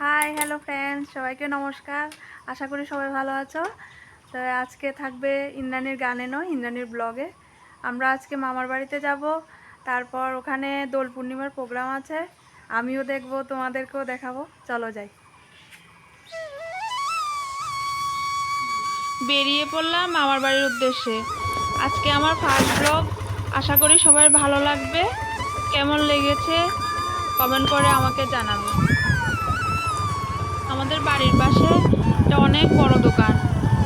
Hi hello friends সবাইকে নমস্কার। আশা করি সবাই ভালো আছো। তো আজকে থাকবে ইন্দ্রাণীর গানে নয়, ইন্দ্রাণীর ব্লগে আমরা আজকে মামার বাড়িতে যাব। তারপর ওখানে দোল পূর্ণিমার প্রোগ্রাম আছে। আমিও দেখব, তোমাদেরকেও দেখাবো। চলো যাই। বেরিয়ে পড়লাম মামার বাড়ির উদ্দেশ্যে। আজকে আমার ফার্স্ট ব্লগ আশা করি সবার ভালো লাগবে। কেমন লেগেছে? কমেন্ট করে আমাকে জানাবে। আমাদের বাড়ির পাশে একটা অনেক বড় দোকান।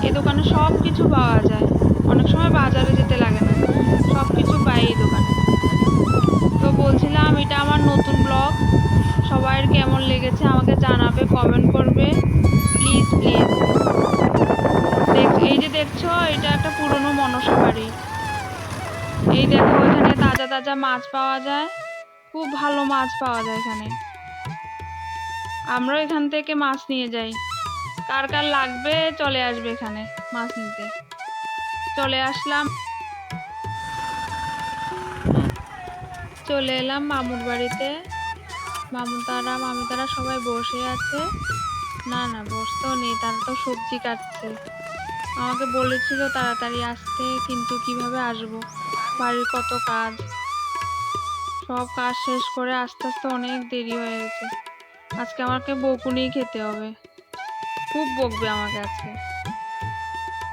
এই দোকানে সব কিছু পাওয়া যায়। অনেক সময় বাজারে যেতে লাগে না। সব কিছু পাই এই দোকানে। তো বলছিলাম, এটা আমার নতুন ব্লগ। সবাইয়ের কেমন লেগেছে আমাকে জানাবে কমেন্ট করবে। প্লিজ প্লিজ দেখ, এই যে দেখছ, এটা একটা পুরনো মনসা বাড়ি। এই দেখো, এখানে তাজা তাজা মাছ পাওয়া যায়। খুব ভালো মাছ পাওয়া যায় এখানে। আমরা এখান থেকে মাছ নিয়ে যাই। কার কার লাগবে চলে আসবে এখানে মাছ নিতে। চলে আসলাম। চলে এলাম মামুর বাড়িতে। মামু তারা, মামি তারা সবাই বসে আছে। না না বসতেও নেই, তারা তো সবজি কাটছে। আমাকে বলেছিল তাড়াতাড়ি আসতে, কিন্তু কীভাবে আসব? বাড়ির কত কাজ? সব কাজ শেষ করে আস্তে আস্তে অনেক দেরি হয়ে গেছে। আজকে আমাকে বকুনি খেতে হবে। খুব বকবে আমাকে আজকে।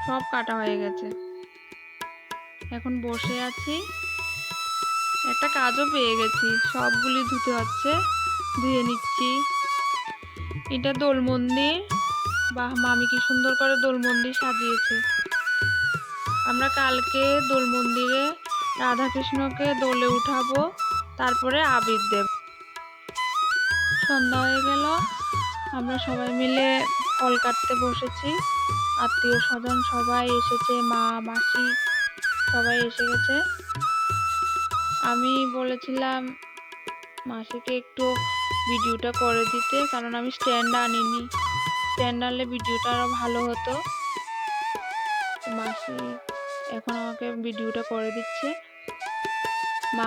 সব কাটা হয়ে গেছে। এখন বসে আছি। একটা কাজও পেয়ে গেছি। সবগুলি ধুতে হচ্ছে, ধুয়ে নিচ্ছি। এটা দোল মন্দির বাহ, মামি কি সুন্দর করে দোল মন্দির সাজিয়েছে। আমরা কালকে দোল মন্দিরে রাধাকৃষ্ণকে দোলে উঠাবো, তারপরে আবির দেব। সন্ধ্যা হয়ে গেল। আমরা সবাই মিলে ফল কাটতে বসেছি। আত্মীয় স্বজন সবাই এসেছে, মা, মাসি সবাই এসে গেছে। আমি বলেছিলাম মাসিকে একটু ভিডিওটা করে দিতে, কারণ আমি স্ট্যান্ড আনিনি। স্ট্যান্ড আনলে ভিডিওটা আরও ভালো হতো। মাসি এখন আমাকে ভিডিওটা করে দিচ্ছে। মা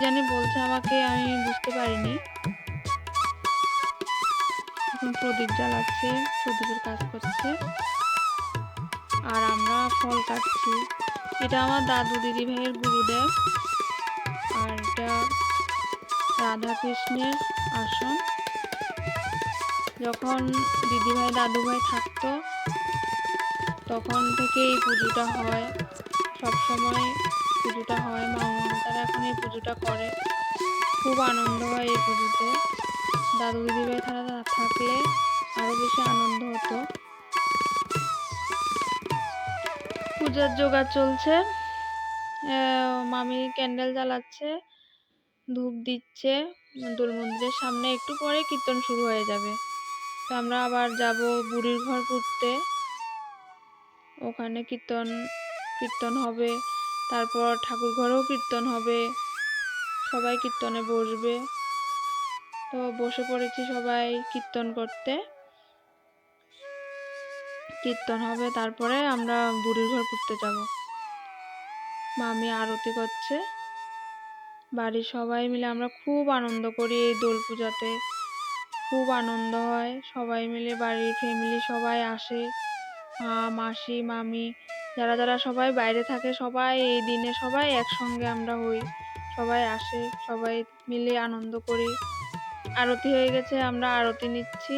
জানি বলছে আমাকে, আমি বুঝতে পারিনি। এখন প্রদীপ জ্বালাচ্ছে, প্রদীপের কাজ করছে। আর আমরা ফল কাটছি। এটা আমার দাদু দিদি ভাইয়ের গুরুদেব। আর এটা রাধা কৃষ্ণের আসন। যখন দিদিভাই দাদু ভাই থাকতো, তখন থেকে এই পুজোটা হয়। সব সময় পুজোটা হয়। মা তারা এখন এই পুজোটা করে। খুব আনন্দ হয় এই পুজোতে। দাদু দিদিভাই তারা থাকলে আরও বেশি আনন্দ হতো। পূজার জোগাড় চলছে। মামি ক্যান্ডেল জ্বালাচ্ছে, ধূপ দিচ্ছে, দোল মন্দিরের সামনে একটু পরে কীর্তন শুরু হয়ে যাবে। তো আমরা আবার যাব বুড়ির ঘর ঘুরতে। ওখানে কীর্তন কীর্তন হবে, তারপর ঠাকুর ঘরেও কীর্তন হবে, সবাই কীর্তনে বসবে। তো বসে পড়েছি সবাই কীর্তন করতে। কীর্তন হবে, তারপরে আমরা বুড়ির ঘর পুঁততে যাব। মামি আরতি করছে। বাড়ির সবাই মিলে আমরা খুব আনন্দ করি এই দোল পূজাতে। খুব আনন্দ হয়, সবাই মিলে বাড়ির ফ্যামিলি সবাই আসে। মা, মাসি, মামি, যারা যারা সবাই বাইরে থাকে, সবাই এই দিনে সবাই একসঙ্গে আমরা হই। সবাই আসে, সবাই মিলে আনন্দ করি। আরতি হয়ে গেছে, আমরা আরতি নিচ্ছি।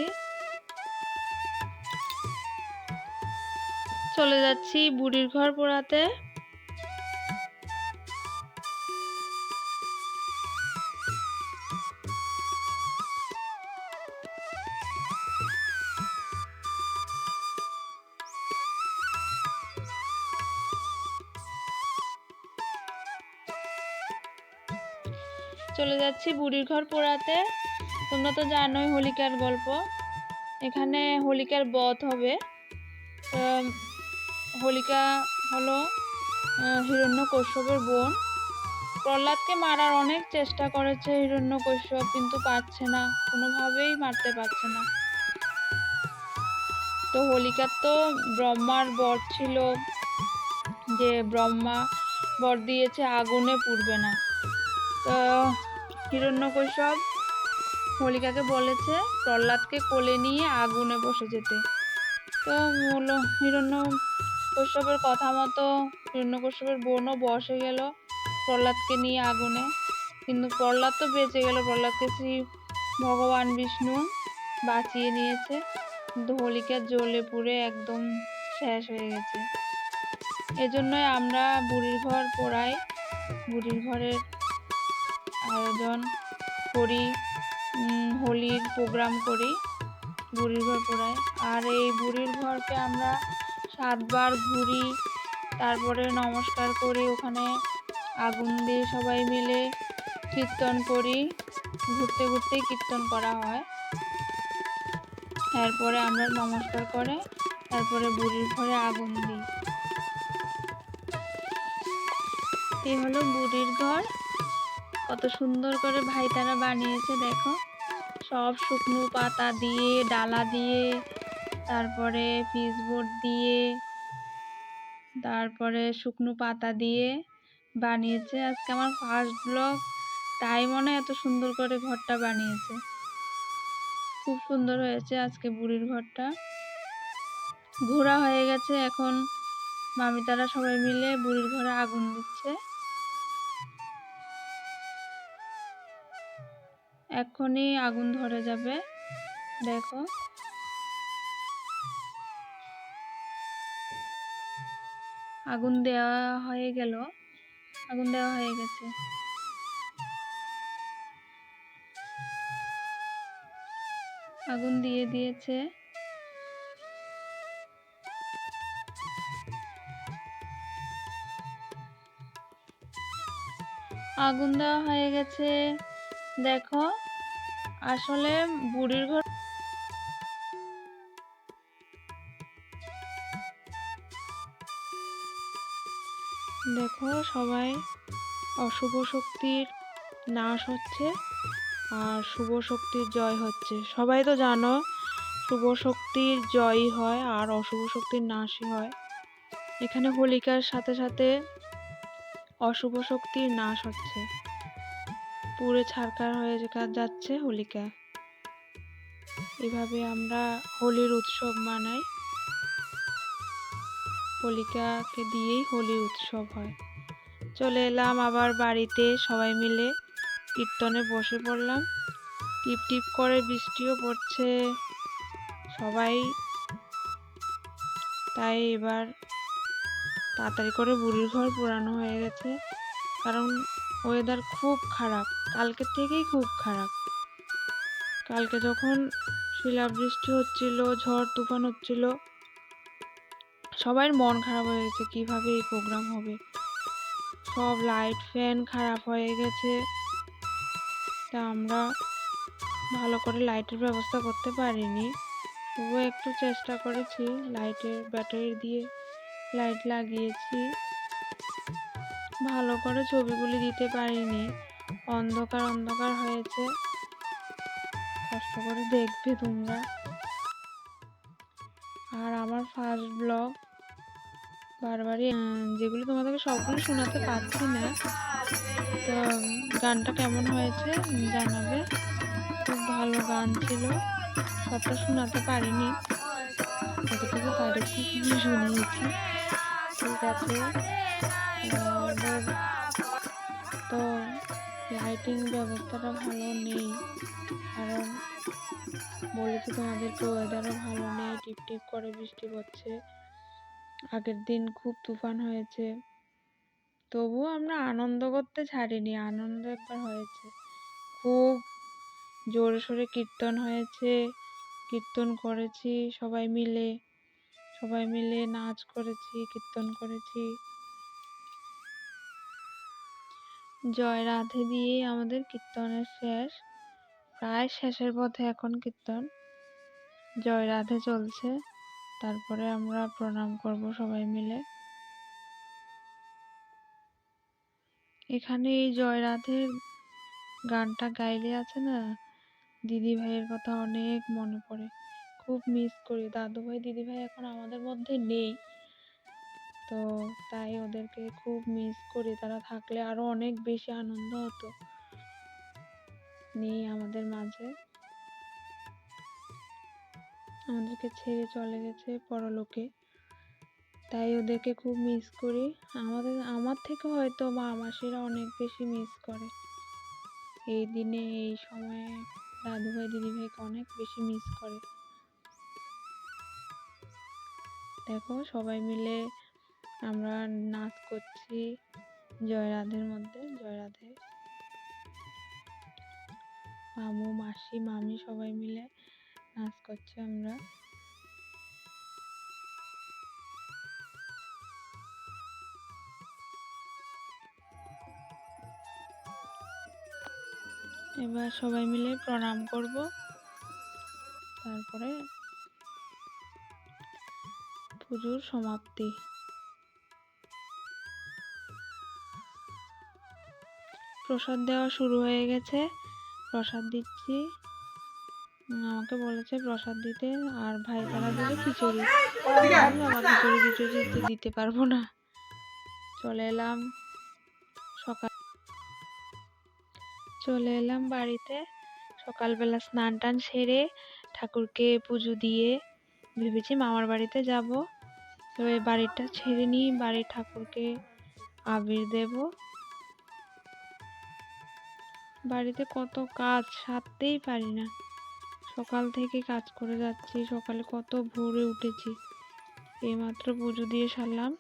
চলে যাচ্ছি বুড়ির ঘর পোড়াতে। চলে যাচ্ছি বুড়ির ঘর পোড়াতে। তোমরা তো জানোই হোলিকার গল্প। এখানে হোলিকার বধ হবে। হোলিকা হলো হিরণ্য কশ্যপের বোন। প্রহ্লাদকে মারার অনেক চেষ্টা করেছে হিরণ্য কশ্যপ কিন্তু পারছে না। কোনোভাবেই মারতে পারছে না। তো হোলিকার তো ব্রহ্মার বর ছিল যে ব্রহ্মা বর দিয়েছে, আগুনে পুড়বে না। তো হিরণ্যকশ্যপ হোলিকাকে বলেছে, প্রহ্লাদকে কোলে নিয়ে আগুনে বসে যেতে। তো হলো হিরণ্য কশ্যপের কথা মতো হিরণ্য হিরণ্যকশ্যপের বোনও বসে গেল প্রহ্লাদকে নিয়ে আগুনে। কিন্তু প্রহ্লাদ তো বেঁচে গেল, প্রহ্লাদকে শ্রী ভগবান বিষ্ণু বাঁচিয়ে নিয়েছে। কিন্তু হোলিকা জ্বলে পুড়ে একদম শেষ হয়ে গেছে। এজন্যই আমরা বুড়ির ঘর পোড়াই। বুড়ির ঘরের আয়োজন করি। হোলির প্রোগ্রাম করি, বুড়ির ঘর পোড়াই আর এই বুড়ির ঘরকে আমরা সাতবার ঘুরি, তারপরে নমস্কার করি, ওখানে আগুন দিয়ে সবাই মিলে কীর্তন করি, ঘুরতে ঘুরতেই কীর্তন করা হয়। তারপরে আমরা নমস্কার করে, তারপরে বুড়ির ঘরে আগুন দিই। এই হলো বুড়ির ঘর। কত সুন্দর করে ভাই তারা বানিয়েছে, দেখো। সব শুকনো পাতা দিয়ে, ডালা দিয়ে, তারপরে পিচবোর্ড দিয়ে, তারপরে শুকনো পাতা দিয়ে বানিয়েছে। আজকে আমার ফার্স্ট ব্লগ তাই মনে এত সুন্দর করে ঘরটা বানিয়েছে। খুব সুন্দর হয়েছে আজকে বুড়ির ঘরটা। ঘোরা হয়ে গেছে এখন। মামি তারা সবাই মিলে বুড়ির ঘরে আগুন দিচ্ছে। এক্ষুনি আগুন ধরে যাবে। দেখো। আগুন দেওয়া হয়ে গেল। আগুন দেওয়া হয়ে গেছে। আগুন দিয়ে দিয়েছে। আগুন দেওয়া হয়ে গেছে। দেখো, আসলে বুড়ির ঘর দেখো, সবাই অশুভ শক্তির নাশ হচ্ছে আর শুভ শক্তির জয় হচ্ছে। সবাই তো জানো, শুভ শক্তির জয়ই হয় আর অশুভ শক্তির নাশই হয়। এখানে হোলিকার সাথে সাথে অশুভ শক্তির নাশ হচ্ছে। পুরে ছারকার হয়ে যাচ্ছে হোলিকা। এভাবে আমরা হোলির উৎসব মানাই। হোলিকাকে দিয়েই হোলির উৎসব হয়। চলে এলাম আবার বাড়িতে সবাই মিলে। কীর্তনে বসে পড়লাম। টিপ টিপ করে বৃষ্টিও পড়ছে। সবাই তাই এবার তাড়াতাড়ি করে বুড়ির ঘর পুরানো হয়ে গেছে। কারণ ওয়েদার খুব খারাপ। কালকের থেকেই খুব খারাপ। কালকে যখন শিলাবৃষ্টি হচ্ছিল, ঝড় তুফান হচ্ছিল সবার মন খারাপ হয়ে গেছে, কীভাবে এই প্রোগ্রাম হবে? সব লাইট ফ্যান খারাপ হয়ে গেছে। তা আমরা ভালো করে লাইটের ব্যবস্থা করতে পারিনি। তবুও একটু চেষ্টা করেছি লাইটের ব্যাটারি দিয়ে লাইট লাগিয়েছি। ভালো করে ছবিগুলি দিতে পারিনি। অন্ধকার অন্ধকার হয়েছে। কষ্ট করে দেখবে তোমরা। আর আমার ফার্স্ট ব্লগ বারবারই যেগুলো তোমাদেরকে সবগুলো শোনাতে পারছি না, তো, গানটা কেমন হয়েছে জানাবে। খুব ভালো গান ছিল, সবটা শোনাতে পারিনি। যতটুকু পারেছি শুনিয়েছি। ঠিক আছে। তো লাইটিং ব্যবস্থাটা ভালো নেই। কারণ বলেছি তোমাদেরকে ওয়েদারও ভালো নেই, টিপ টিপ করে বৃষ্টি পড়ছে। আগের দিন খুব তুফান হয়েছে। তবুও আমরা আনন্দ করতে ছাড়িনি, আনন্দ একবার হয়েছে। খুব জোরে সোরে কীর্তন হয়েছে, কীর্তন করেছি সবাই মিলে। সবাই মিলে নাচ করেছি, কীর্তন করেছি। জয় রাধে দিয়েই আমাদের কীর্তনের শেষ। প্রায় শেষের পথে এখন কীর্তন। জয় রাধে চলছে। তারপরে আমরা প্রণাম করব সবাই মিলে। এখানে এই জয় রাধের গানটা গাইলে আছে না? দিদি ভাইয়ের কথা অনেক মনে পড়ে। খুব মিস করি। দাদু ভাই দিদি ভাই এখন আমাদের মধ্যে নেই। তো তাই ওদেরকে খুব মিস করি। তারা থাকলে আরও অনেক বেশি আনন্দ হতো। নেই আমাদের মাঝে। আমাদেরকে ছেড়ে চলে গেছে পরলোকে। তাই ওদেরকে খুব মিস করি। আমাদের, আমার থেকে হয়তো মা মাসিরা অনেক বেশি মিস করে। এই দিনে, এই সময়ে দাদু ভাই, দিদি ভাইকে অনেক বেশি মিস করে। দেখো সবাই মিলে আমরা নাচ করছি জয় রাধের মধ্যে, জয় রাধে। মামু, মাসি, মামি সবাই মিলে নাচ করছি আমরা। এবার সবাই মিলে প্রণাম করব। তারপরে পুজোর সমাপ্তি। প্রসাদ দেওয়া শুরু হয়ে গেছে। প্রসাদ দিচ্ছি। আমাকে বলেছে প্রসাদ দিতে। আর ভাই তারা দিলে খিচুড়ি। আমি আমার খিচুড়ি খিচুড়ি দিতে দিতে পারব না। চলে এলাম সকাল চলে এলাম বাড়িতে। সকালবেলা স্নান টান সেরে ঠাকুরকে পুজো দিয়ে ভেবেছি মামার বাড়িতে যাব। তো এই বাড়িটা ছেড়ে নিই। বাড়ির ঠাকুরকে আবির দেব। বাড়িতে কত কাজ সারতেই পারি না। সকাল থেকে কাজ করে যাচ্ছি, সকালে কত ভোরে উঠেছি। এইমাত্র পুজো দিয়ে সারলাম,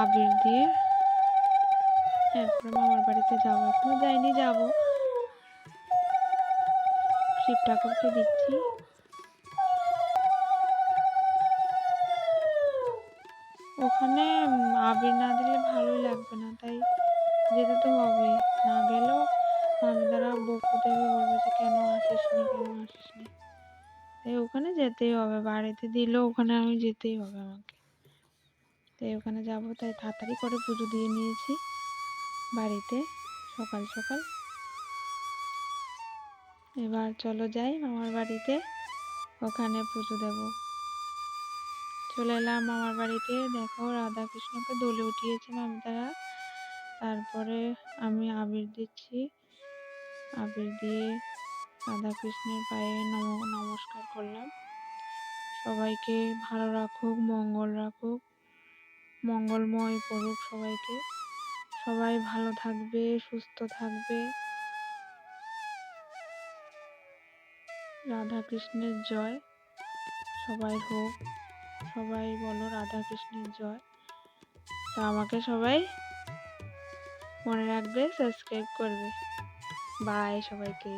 আবির দিয়ে। এরপরে মামার বাড়িতে যাব, এখনও যাইনি, যাব। শিব ঠাকুরকে দিচ্ছি। ওখানে আবির না দিলে ভালোই লাগবে না, তাই যেতে তো হবেই। না গেলেও মামি দ্বারা বকু দেবে বলবে যে, কেন আসিসনি কেন আসিসনি তাই ওখানে যেতেই হবে, বাড়িতে দিলেও ওখানে আমি যেতেই হবে আমাকে। তাই ওখানে যাব, তাই তাড়াতাড়ি করে পুজো দিয়ে নিয়েছি বাড়িতে সকাল সকাল। এবার চলো যাই মামার বাড়িতে, ওখানে পুজো দেব। চলে এলাম মামার বাড়িতে, দেখো রাধা কৃষ্ণকে দোলে উঠিয়েছে মামি তারা। তারপরে আমি আবির দিচ্ছি। আবির দিয়ে রাধা কৃষ্ণের পায়ে নম, নমস্কার করলাম। সবাইকে ভালো রাখুক, মঙ্গল রাখুক, মঙ্গলময় করুক সবাইকে। সবাই ভালো থাকবে, সুস্থ থাকবে। রাধা কৃষ্ণের জয় সবাই হোক, সবাই বলো রাধা কৃষ্ণের জয়। তা আমাকে সবাই মনে রাখবে, সাবস্ক্রাইব করবে। বাই সবাইকে।